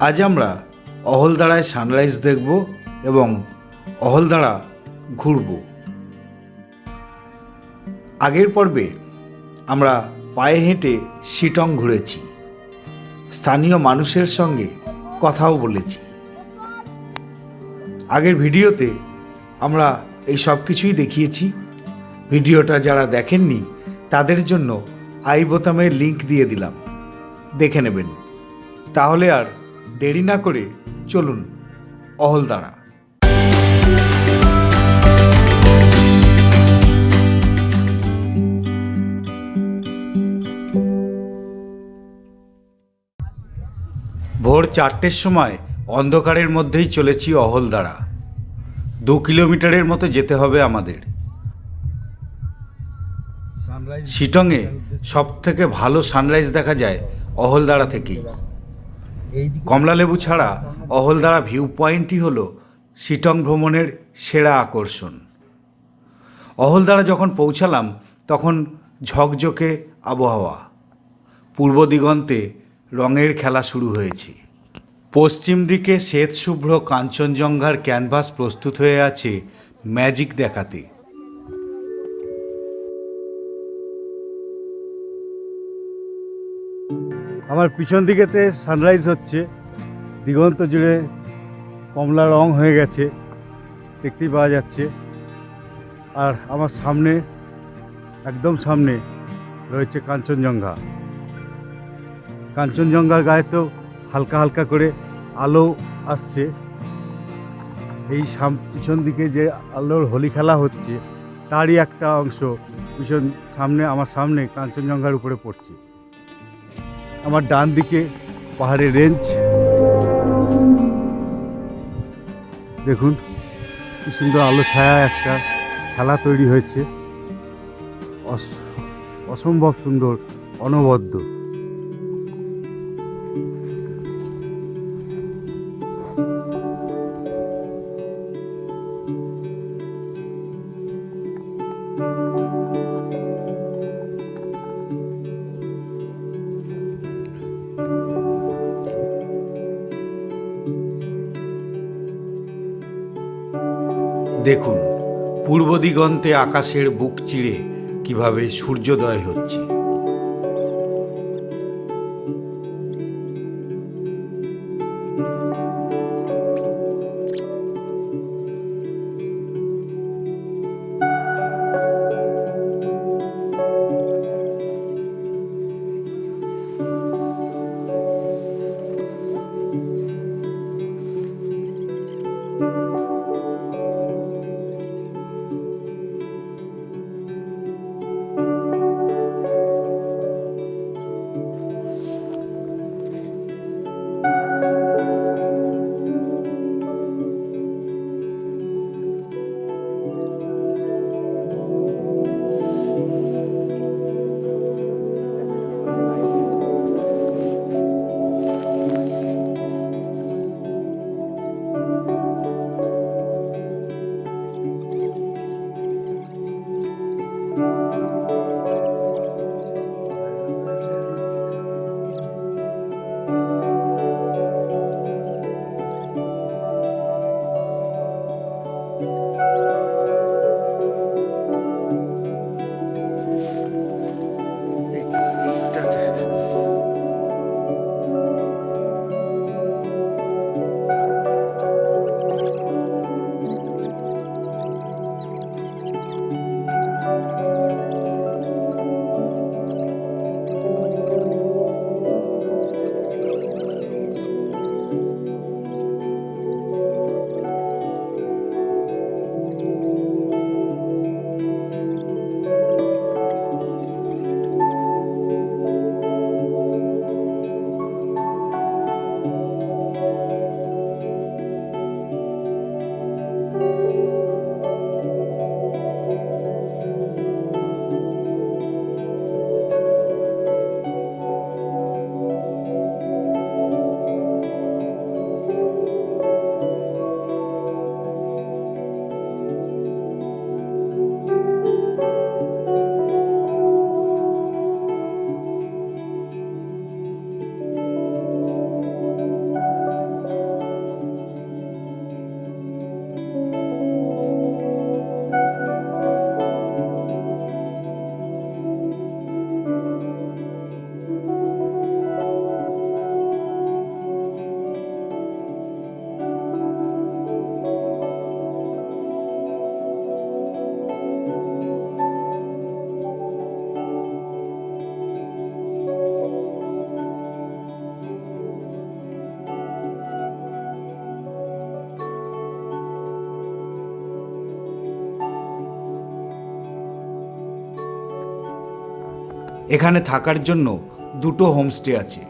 আজ আমরা অহলদাড়ায় সানরাইজ দেখব এবং অহলদাড়া ঘুরব। আগের পর্বে আমরা পায়ে হেঁটে শিটং ঘুরেছি। স্থানীয় মানুষের সঙ্গে কথাও বলেছি। আগের ভিডিওতে আমরা এই সব কিছুই দেখিয়েছি। ভিডিওটা যারা দেখেননি, তাদের জন্য আই বোতামের লিঙ্ক দিয়ে দিলাম। দেখে নেবেন। তাহলে আর দেরি না করে চলুন অহলদাড়া ভোর চারটের সময় অন্ধকারের মধ্যেই চলেছি অহলদাড়া দু কিলোমিটারের মতো যেতে হবে আমাদের। শিটংয়ে সব থেকে ভালো সানরাইজ দেখা যায় অহলদাড়া থেকেই। কমলালেবু ছাড়া অহলদারা ভিউ পয়েন্টই হল শিটং ভ্রমণের সেরা আকর্ষণ। অহলদাড়া যখন পৌঁছালাম, তখন ঝকঝকে আবহাওয়া। পূর্ব দিগন্তে রঙের খেলা শুরু হয়েছে। পশ্চিম দিকে শ্বেতশুভ্র কাঞ্চনজঙ্ঘার ক্যানভাস প্রস্তুত হয়ে আছে ম্যাজিক দেখাতে। আমার পিছন দিকেতে সানরাইজ হচ্ছে। দিগন্ত জুড়ে কমলা রং হয়ে গেছে, দেখতেই পাওয়া যাচ্ছে। আর আমার সামনে, একদম সামনে রয়েছে কাঞ্চনজঙ্ঘা। কাঞ্চনজঙ্ঘার গায়ে তো হালকা হালকা করে আলো আসছে। এই সাম, পিছন দিকে যে আলোর হোলি খেলা হচ্ছে, তারই একটা অংশ পিছন, সামনে, আমার সামনে কাঞ্চনজঙ্ঘার উপরে পড়ছে। আমার ডান দিকে পাহাড়ের রেঞ্জ দেখুন, কি সুন্দর আলো ছায়া একটা খেলা তৈরি হয়েছে। অস- অসম্ভব সুন্দর, অনবদ্য। দেখুন পূর্ব দিগন্তে আকাশের বুক চিড়ে কীভাবে সূর্যোদয় হচ্ছে। এখানে থাকার জন্য দুটো হোমস্টে আছে।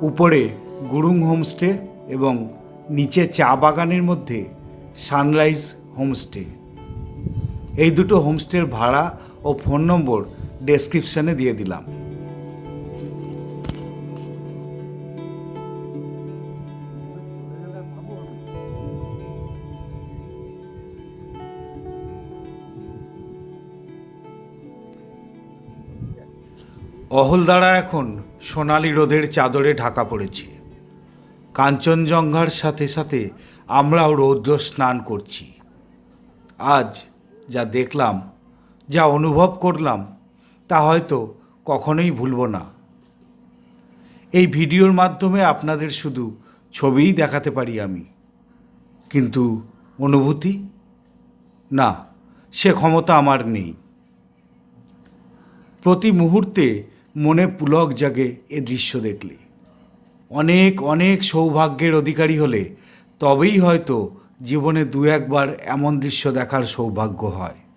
উপরে গুরুং হোমস্টে এবং নিচে চা বাগানের মধ্যে সানরাইজ হোমস্টে। এই দুটো হোমস্টের ভাড়া ও ফোন নম্বর ডেসক্রিপশানে দিয়ে দিলাম। অহলদারা এখন সোনালি রোদের চাদরে ঢাকা পড়েছে। কাঞ্চনজঙ্ঘার সাথে সাথে আমরাও রৌদ্র স্নান করছি। আজ যা দেখলাম, যা অনুভব করলাম, তা হয়তো কখনোই ভুলব না। এই ভিডিওর মাধ্যমে আপনাদের শুধু ছবিই দেখাতে পারি আমি। কিন্তু অনুভূতি? না, সে ক্ষমতা আমার নেই। প্রতি মুহূর্তে মনে পুলক জাগে এ দৃশ্য দেখলে। অনেক অনেক সৌভাগ্যের অধিকারী হলে তবেই হয়তো জীবনে দু একবার এমন দৃশ্য দেখার সৌভাগ্য হয়।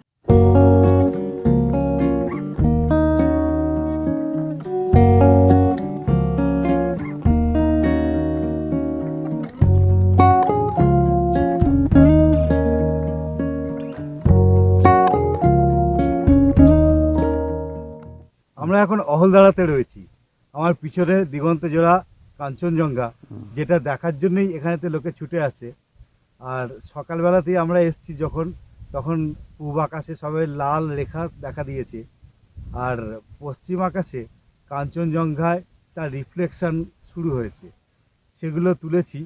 আমরা এখন অহলদারাতে রয়েছি। আমার পিছনে দিগন্ত জোড়া, কাঞ্চনজঙ্ঘা, যেটা দেখার জন্যই এখানেতে লোকে ছুটে আসে। আর সকালবেলাতেই আমরা এসছি যখন, তখন পূব আকাশে সবে লাল রেখা দেখা দিয়েছে। আর পশ্চিম আকাশে কাঞ্চনজঙ্ঘায় তার রিফ্লেকশান শুরু হয়েছে। সেগুলো তুলেছি,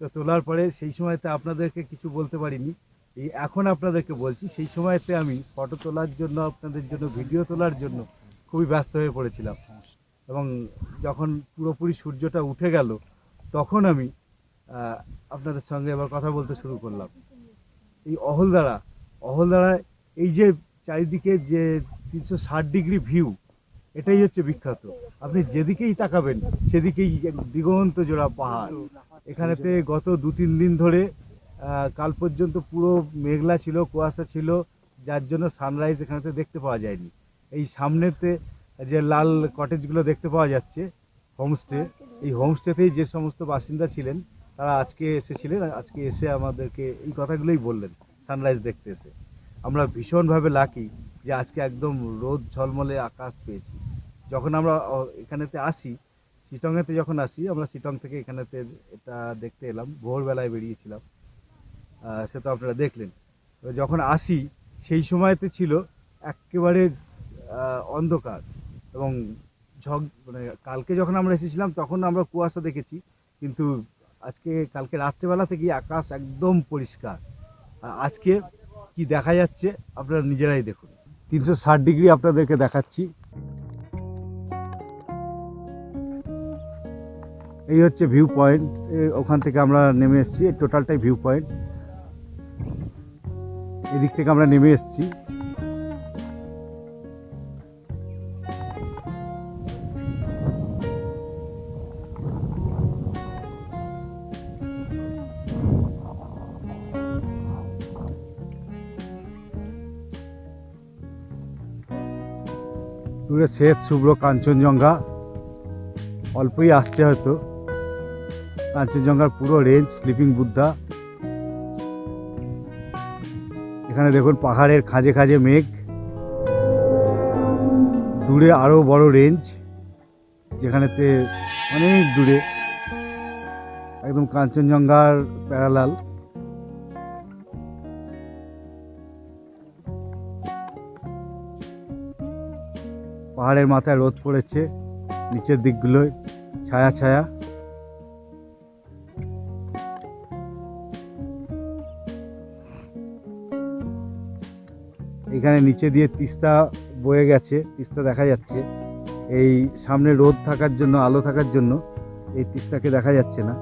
তো তোলার পরে সেই সময়তে আপনাদেরকে কিছু বলতে পারিনি। এই এখন আপনাদেরকে বলছি, সেই সময়তে আমি ফটো তোলার জন্য, আপনাদের জন্য ভিডিও তোলার জন্য খুবই ব্যস্ত হয়ে পড়েছিলাম। এবং যখন পুরোপুরি সূর্যটা উঠে গেল, তখন আমি আপনাদের সঙ্গে এবার কথা বলতে শুরু করলাম। এই অহলদারা অহলদারা এই যে চারিদিকে যে তিনশো ষাট ডিগ্রি ভিউ, এটাই হচ্ছে বিখ্যাত। আপনি যেদিকেই তাকাবেন, সেদিকেই দিগন্ত জোড়া পাহাড়। এখানেতে গত দু তিন দিন ধরে কাল পর্যন্ত পুরো মেঘলা ছিল, কুয়াশা ছিল, যার জন্য সানরাইজ এখানেতে দেখতে পাওয়া যায়নি। এই সামনেতে যে লাল কটেজগুলো দেখতে পাওয়া যাচ্ছে হোমস্টে এই হোমস্টেতেই যে সমস্ত বাসিন্দা ছিলেন, তারা আজকে এসেছিলেন, আজকে এসে আমাদেরকে এই কথাগুলোই বললেন সানরাইজ দেখতে এসে। আমরা ভীষণভাবে লাকি যে আজকে একদম রোদ ঝলমলে আকাশ পেয়েছি। যখন আমরা এখানেতে আসি, শিটংয়েতে যখন আসি, আমরা শিটং থেকে এখানেতে এটা দেখতে এলাম, ভোরবেলায় বেরিয়েছিলাম। সে তো আপনারা দেখলেন। যখন আসি, সেই সময়তে ছিল একেবারে অন্ধকার এবং ঝক মানে কালকে যখন আমরা এসেছিলাম, তখন আমরা কুয়াশা দেখেছি, কিন্তু আজকে, কালকে রাত্রেবেলা থেকেই আকাশ একদম পরিষ্কার। আজকে কি দেখা যাচ্ছে, আপনারা নিজেরাই দেখুন। তিনশো ষাট ডিগ্রি আপনাদেরকে দেখাচ্ছি। এই হচ্ছে ভিউ পয়েন্ট ওখান থেকে আমরা নেমে এসেছি টোটালটাই ভিউ পয়েন্ট এদিক থেকে আমরা নেমে এসেছি। শ্বেত শুভ্র কাঞ্চনজঙ্ঘা। অল্পই আসছে হয়তো। কাঞ্চনজঙ্ঘার পুরো রেঞ্জ স্লিপিং বুদ্ধা এখানে দেখুন পাহাড়ের খাঁজে খাঁজে মেঘ। দূরে আরও বড় রেঞ্জ যেখানেতে অনেক দূরে। একদম কাঞ্চনজঙ্ঘার প্যারালাল পাহাড়ের মাথায় রোদ পড়েছে, নিচের দিকগুলোয় ছায়া ছায়া। এখানে নিচে দিয়ে তিস্তা বয়ে গেছে, তিস্তা দেখা যাচ্ছে। এই সামনে রোদ থাকার জন্য, আলো থাকার জন্য এই তিস্তাকে দেখা যাচ্ছে না।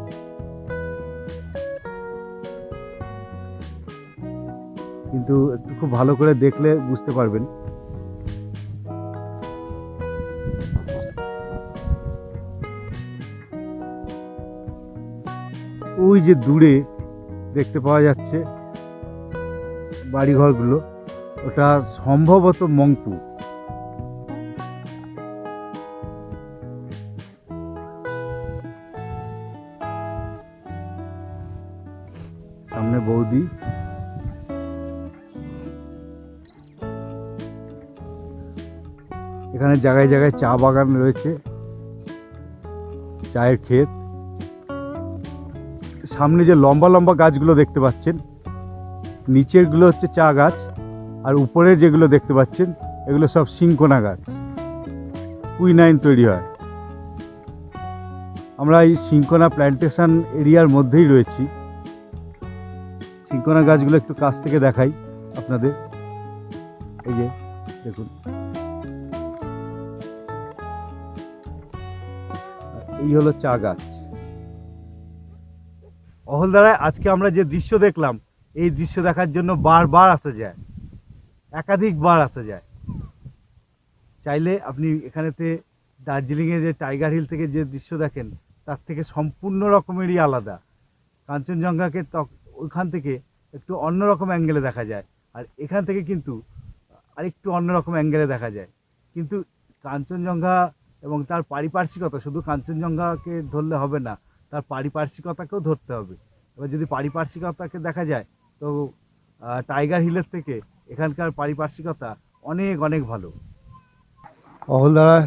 কিন্তু একটু খুব ভালো করে দেখলে বুঝতে পারবেন। ওই যে দূরে দেখতে পাওয়া যাচ্ছে বাড়িঘরগুলো, ওটা সম্ভবত মংপু সামনে বৌদি। এখানে জায়গায় জায়গায় চা বাগান রয়েছে, চায়ের ক্ষেত। সামনে যে লম্বা লম্বা গাছগুলো দেখতে পাচ্ছেন নিচেরগুলো হচ্ছে চা গাছ, আর উপরের যেগুলো দেখতে পাচ্ছেন, এগুলো সব সিংকোনা গাছ। কুইনাইন তৈরি হয়। আমরা এই সিংকোনা প্ল্যান্টেশন এরিয়ার মধ্যেই রয়েছি। সিংকোনা গাছগুলো একটু কাছ থেকে দেখাই আপনাদের। এই যে, দেখুন। এই হলো চা গাছ। অহলদারায় আজকে আমরা যে দৃশ্য দেখলাম, এই দৃশ্য দেখার জন্য বারবার আসা যায়। একাধিকবার আসা যায়। চাইলে আপনি এখানেতে দার্জিলিংয়ে যে টাইগার হিল থেকে যে দৃশ্য দেখেন, তার থেকে সম্পূর্ণ রকমেরই আলাদা। কাঞ্চনজঙ্ঘাকে ওইখান থেকে একটু অন্যরকম অ্যাঙ্গেলে দেখা যায়। আর এখান থেকে কিন্তু আরেকটু অন্যরকম অ্যাঙ্গেলে দেখা যায়। কিন্তু কাঞ্চনজঙ্ঘা এবং তার পারিপার্শ্বিকতা, শুধু কাঞ্চনজঙ্ঘাকে ধরলে হবে না তার পারিপার্শ্বিকতাকেও ধরতে হবে। এবার যদি পারিপার্শ্বিকতাকে দেখা যায়, তো টাইগার হিলের থেকে এখানকার পারিপার্শ্বিকতা অনেক অনেক ভালো। অহলদারা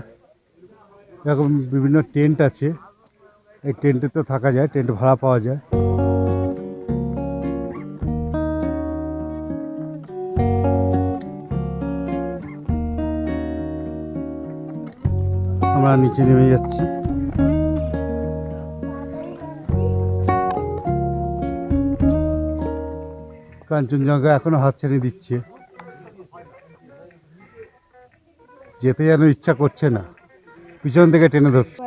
এরকম বিভিন্ন টেন্ট আছে। এই টেন্টে তো থাকা যায়, টেন্ট ভাড়া পাওয়া যায়। আমরা নিচে নেমে যাচ্ছি। কাঞ্চনজঙ্ঘা এখনও হাতছানি দিচ্ছে। যেতে যেন ইচ্ছা করছে না। পিছন থেকে টেনে ধরছে।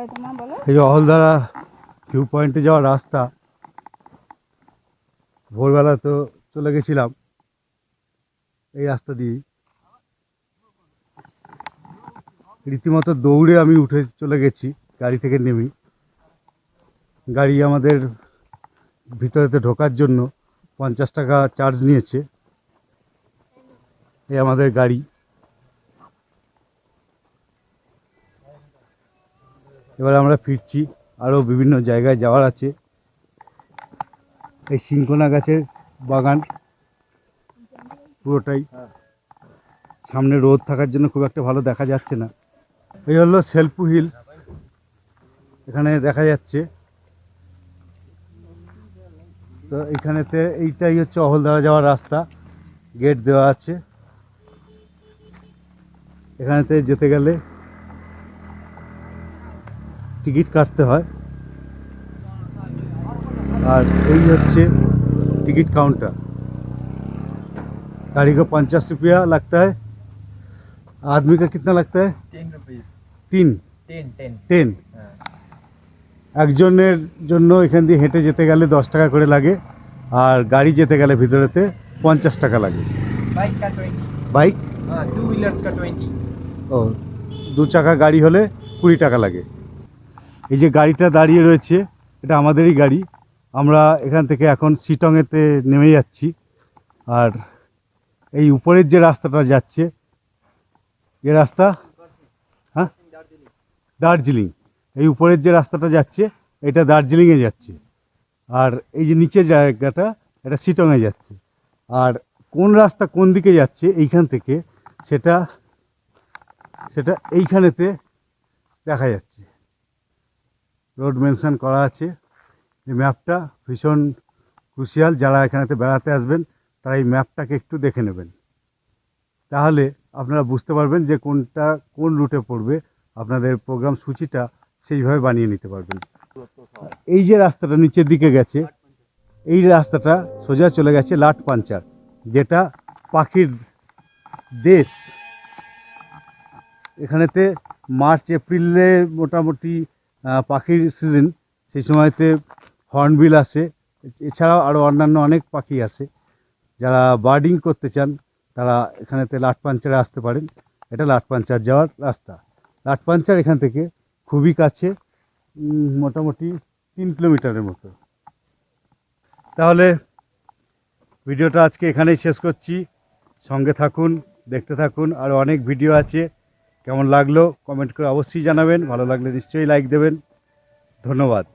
এই যে অহলদারা ভিউ পয়েন্টে যাওয়ার রাস্তা। ভোরবেলা তো চলে গেছিলাম। এই রাস্তা দিয়েই। রীতিমতো দৌড়ে আমি উঠে চলে গেছি গাড়ি থেকে নেমে গাড়ি আমাদের ভিতরেতে ঢোকার জন্য পঞ্চাশ টাকা চার্জ নিয়েছে। এই আমাদের গাড়ি। এবার আমরা ফিরছি আরও বিভিন্ন জায়গায় যাওয়ার আছে। এই সিংকোনা গাছের বাগান, পুরোটাই। সামনে রোদ থাকার জন্য খুব একটা ভালো দেখা যাচ্ছে না। এই হলো সেলফু হিলস। এখানে দেখা যাচ্ছে তো এখানেতে এইটাই হচ্ছে অহলদারা যাওয়ার রাস্তা গেট দেওয়া আছে এখানেতে যেতে গেলে টিকিট কাটতে হয় আর এই হচ্ছে टिकट काउंटर गाड़ी को पचास रुपया लगता है आदमी का कितना लगता है টেন রুপিস তিন টেন টেন টেন হ্যাঁ একজনের জন্য এখান দিয়ে হেঁটে যেতে গেলে দশ টাকা করে লাগে আর গাড়ি যেতে গেলে ভিতরেতে পঞ্চাশ টাকা লাগে। বাইক ও দু চাকা গাড়ি হলে কুড়ি টাকা লাগে। এই যে গাড়িটা দাঁড়িয়ে রয়েছে এটা আমাদেরই গাড়ি। আমরা এখান থেকে এখন সিটংয়েতে নেমে যাচ্ছি। আর এই উপরের যে রাস্তাটা যাচ্ছে এ রাস্তা? হ্যাঁ? দার্জিলিং। এই উপরের যে রাস্তাটা যাচ্ছে, এটা দার্জিলিংয়ে যাচ্ছে। আর এই যে নিচের জায়গাটা, এটা সিটংয়ে যাচ্ছে। আর কোন রাস্তা কোন দিকে যাচ্ছে এইখান থেকে, সেটা সেটা এইখানেতে দেখা যাচ্ছে। রোড মেনশন করা আছে। এই ম্যাপটা ভীষণ ক্রুশিয়াল। যারা এখানেতে বেড়াতে আসবেন, তারা এই ম্যাপটাকে একটু দেখে নেবেন। তাহলে আপনারা বুঝতে পারবেন যে কোনটা কোন রুটে পড়বে। আপনাদের প্রোগ্রাম সূচিটা সেইভাবে বানিয়ে নিতে পারবেন। এই যে রাস্তাটা নিচের দিকে গেছে, এই রাস্তাটা সোজা চলে গেছে লাট পাঞ্চার, যেটা পাখির দেশ। এখানেতে মার্চ, এপ্রিলে মোটামুটি পাখির সিজন সেই সময়তে হর্নবিল আসে। এছাড়াও আরও অন্যান্য অনেক পাখি আসে যারা বার্ডিং করতে চান, তারা এখানেতে লাট পাঞ্চারে আসতে পারেন। এটা লাট পাঞ্চার যাওয়ার রাস্তা। লাট পাঞ্চার এখান থেকে খুবই কাছে মোটামুটি তিন কিলোমিটারের মতো। তাহলে ভিডিওটা আজকে এখানেই শেষ করছি। সঙ্গে থাকুন, দেখতে থাকুন, আর অনেক ভিডিও আছে। কেমন লাগল? কমেন্ট করে অবশ্যই জানাবেন। ভালো লাগলে নিশ্চয়ই লাইক দেবেন। ধন্যবাদ।